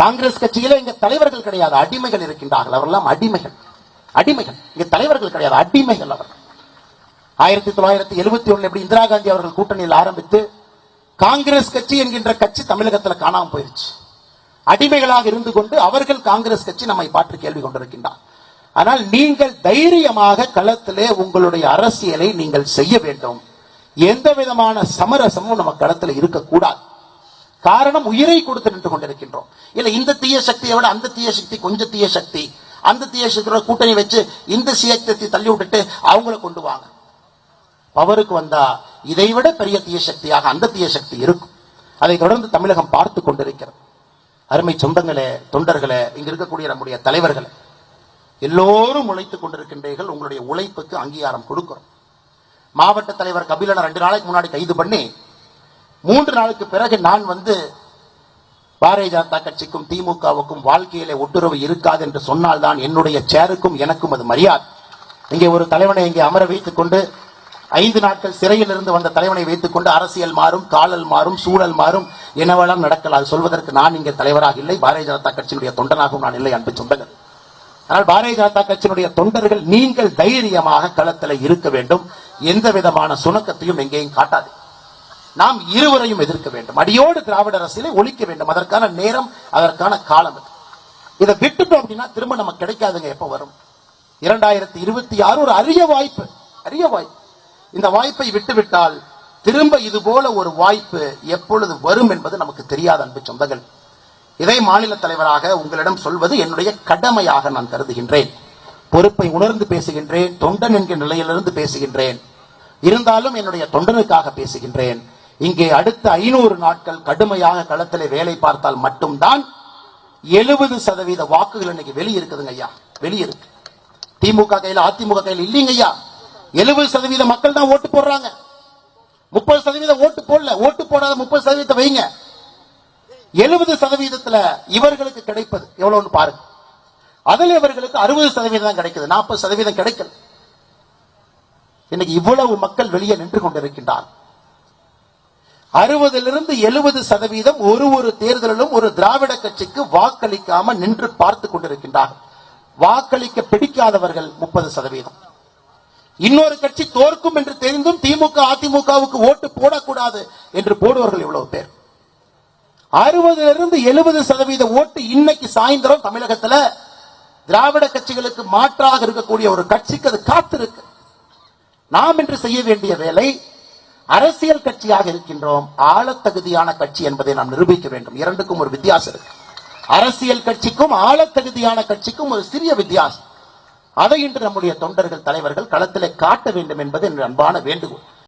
காங்கிரஸ் கட்சியில இங்க தலைவர்கள் கிடையாது. அடிமைகள் இருக்கின்றார்கள். அவரெல்லாம் அடிமைகள். அடிமைகள். இங்க தலைவர்கள் கிடையாது. அடிமைகள் அவர்கள். ஆயிரத்தி தொள்ளாயிரத்தி எழுபத்தி ஒண்ணு எப்படி இந்திரா காந்தி அவர்கள் கூட்டணியில் ஆரம்பித்து காங்கிரஸ் கட்சி என்கின்ற கட்சி தமிழகத்துல காணாம போயிருச்சு. அடிமைகளாக இருந்து கொண்டு அவர்கள் காங்கிரஸ் கட்சி நம்மை பாற்று கேள்வி கொண்டிருக்கின்றார். ஆனால் நீங்கள் தைரியமாக களத்திலே உங்களுடைய அரசியலை நீங்கள் செய்ய வேண்டும். எந்த விதமான சமரசமும் நம்ம களத்துல இருக்கக்கூடாது. காரணம் உயிரை கொடுத்து நின்று கொண்டிருக்கின்றோம். இல்ல இந்த தீய சக்தியை விட அந்த தீய சக்தி கொஞ்சம் தீய சக்தி. அந்த தீய சக்தியோட கூட்டணி வச்சு இந்த சீயத்தை தள்ளி விட்டுட்டு அவங்கள கொண்டு வாங்க. பவருக்கு வந்தா இதை விட பெரிய தீய சக்தியாக அந்த தீய சக்தி இருக்கும். அதை தொடர்ந்து தமிழகம் பார்த்து கொண்டிருக்கிறது. அருமை சொந்தங்களே தொண்டர்களே இங்க இருக்கக்கூடிய நம்முடைய தலைவர்களே எல்லோரும் உழைத்துக் கொண்டிருக்கின்றீர்கள். உங்களுடைய உழைப்புக்கு அங்கீகாரம் கொடுக்கிறோம். மாவட்ட தலைவர் கபிலனை ரெண்டு நாளைக்கு முன்னாடி கைது பண்ணி மூன்று நாளுக்கு பிறகு நான் வந்து பாரதிய ஜனதா கட்சிக்கும் திமுகவுக்கும் வாழ்க்கையில ஒட்டுறவு இருக்காது என்று சொன்னால்தான் என்னுடைய சேருக்கும் எனக்கும் அது மரியாதை. இங்கே ஒரு தலைவனை இங்கே அமர வைத்துக் கொண்டு ஐந்து நாட்கள் சிறையில் இருந்து வந்த தலைவனை வைத்துக் கொண்டு அரசியல் மாறும் காலல் மாறும் சூழல் மாறும் என்னவெல்லாம் நடக்கலாம் சொல்வதற்கு நான் இங்கே தலைவராக இல்லை. பாரதிய ஜனதா கட்சியினுடைய தொண்டனாகவும் நான் இல்லை அன்பு சொந்தங்கள். ஆனால் பாரதிய ஜனதா கட்சியினுடைய தொண்டர்கள் நீங்கள் தைரியமாக களத்தில் இருக்க வேண்டும். எந்த விதமான சுணக்கத்தையும் எங்கேயும் காட்டாது. நாம் இருவரையும் எதிர்க்க வேண்டும். அடியோடு திராவிட அரசியலை ஒழிக்க வேண்டும். அதற்கான நேரம் அதற்கான காலம் இதை விட்டுட்டோம் அப்படின்னா திரும்ப நமக்கு கிடைக்காதுங்க எப்ப வரும்? இரண்டாயிரத்தி இருபத்தி ஆறு ஒரு அரிய வாய்ப்பு. அரிய வாய்ப்பு. இந்த வாய்ப்பை விட்டுவிட்டால் திரும்ப இது போல ஒரு வாய்ப்பு எப்பொழுது வரும் என்பது நமக்கு தெரியாத அன்பு சொந்தங்கள். இதை மாநில தலைவராக உங்களிடம் சொல்வது என்னுடைய கடமையாக நான் கருதுகின்றேன். பொறுப்பை உணர்ந்து பேசுகின்றேன் தொண்டன் என்கிற நிலையிலிருந்து பேசுகின்றேன். இருந்தாலும் என்னுடைய தொண்டனுக்காக பேசுகின்றேன். இங்கே அடுத்த ஐநூறு நாட்கள் கடுமையாக களத்தில் வேலை பார்த்தால் மட்டும்தான் எழுபது சதவீத வாக்குகள் இன்னைக்கு வெளியே இருக்குதுங்க ஐயா. வெளியே இருக்கு திமுக கையில அதிமுக கையில இல்லைங்க ஐயா. எழுபது சதவீத மக்கள் தான் ஓட்டு போடுறாங்க. முப்பது சதவீதம் ஓட்டு போடல. ஓட்டு போடாத முப்பது சதவீதத்தை வைங்க. எழுபது சதவீதத்துல இவர்களுக்கு கிடைப்பது. எவ்வளவுன்னு பாருங்க. அதில் இவர்களுக்கு அறுபது சதவீதம் தான் கிடைக்குது. நாற்பது சதவீதம் கிடைக்கல. இன்னைக்கு இவ்வளவு மக்கள் வெளியே நின்று கொண்டிருக்கின்றார் அறுபதிலிருந்து எழுபது சதவீதம் ஒரு ஒரு தேர்தலிலும் ஒரு திராவிட கட்சிக்கு வாக்களிக்காம நின்று பார்த்து கொண்டிருக்கின்றார்கள். வாக்களிக்க பிடிக்காதவர்கள் முப்பது சதவீதம். இன்னொரு கட்சி தோற்கும் என்று தெரிந்தும் திமுக அதிமுகவுக்கு ஓட்டு போடக்கூடாது என்று போடுவார்கள் இவ்வளவு பேர். அறுபதுல இருந்து எழுபது சதவீத ஓட்டு இன்னைக்கு சாயந்தரம் தமிழகத்துல திராவிட கட்சிகளுக்கு மாற்றாக இருக்கக்கூடிய ஒரு கட்சிக்கு அது காத்திருக்கு. நாம் என்று செய்ய வேண்டிய வேலை அரசியல் கட்சியாக இருக்கின்றோம் ஆழத்தகுதியான கட்சி என்பதை நாம் நிரூபிக்க வேண்டும். இரண்டுக்கும் ஒரு வித்தியாசம் இருக்கு. அரசியல் கட்சிக்கும் ஆழத்தகுதியான கட்சிக்கும் ஒரு சிறிய வித்தியாசம். அதை இன்று நம்முடைய தொண்டர்கள் தலைவர்கள் களத்திலே காட்ட வேண்டும் என்பது என் அன்பான வேண்டுகோள்.